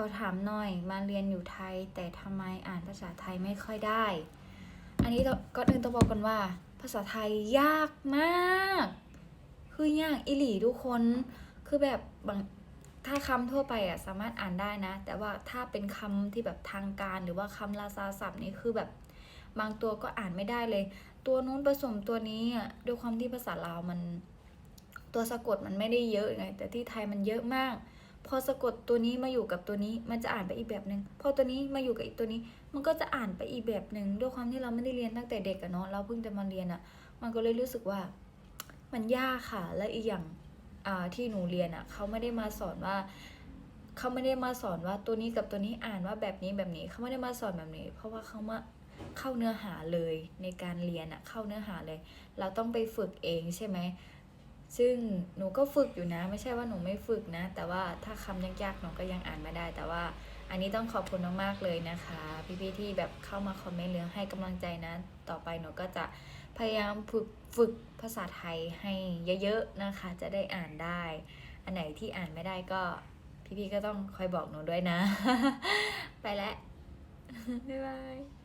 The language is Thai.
อถามหน่อยมาเรียนอยู่ไทย แต่ทำไมอ่านภาษาไทยไม่ค่อยได้ อันนี้ก็อื่นต้องบอกกันว่า ภาษาไทยยากมาก คือยากอิหลีทุกคนคือแบบบางถ้าคำทั่วไปอะสามารถอ่านได้นะ แต่ว่าถ้าเป็นคำที่แบบทางการหรือว่าคำลาซาศัพท์นี่คือแบบบางตัวก็อ่านไม่ได้เลย ตัวนู้นผสมตัวนี้อะด้วยความที่ภาษาลาวมัน ตัวสะกดมันไม่ได้เยอะไง แต่ที่ไทยมันเยอะมาก พอสะกดตัวนี้มาอยู่กับตัวนี้ มันจะอ่านไปอีกแบบหนึ่งพอตัวนี้มาอยู่กับอีกตัวนี้ มันก็จะอ่านไปอีกแบบหนึ่งด้วยความที่เราไม่ได้เรียนตั้งแต่เด็กอะเนาะเราเพิ่งจะมาเรียนอะมันก็เลยรู้สึกว่า มันยากค่ะ และอีกอย่างอ่าที่หนูเรียนอะเขาไม่ได้มาสอนว่าเขาไม่ได้มาสอนว่าตัวนี้กับตัวนี้อ่านว่าแบบนี้แบบนี้เขาไม่ได้มาสอนแบบนี้ เพราะว่าเขามาเข้าเนื้อหาเลยในการเรียนอะเข้าเนื้อหาเลย เราต้องไปฝึกเองใช่ไหม ซึ่งหนูก็ฝึกอยู่นะ ไม่ใช่ว่าหนูไม่ฝึกนะ แต่ว่าถ้าคำยากๆหนูก็ยังอ่านไม่ได้ แต่ว่าอันนี้ต้องขอบคุณมากๆเลยนะคะ พี่ๆที่แบบเข้ามาคอมเมนต์หรือให้กำลังใจนะ ต่อไปหนูก็จะพยายามฝึกฝึกภาษาไทยให้เยอะๆนะคะ จะได้อ่านได้ อันไหนที่อ่านไม่ได้ก็พี่ๆก็ต้องคอยบอกหนูด้วยนะ ไปแล้วบ๊ายบาย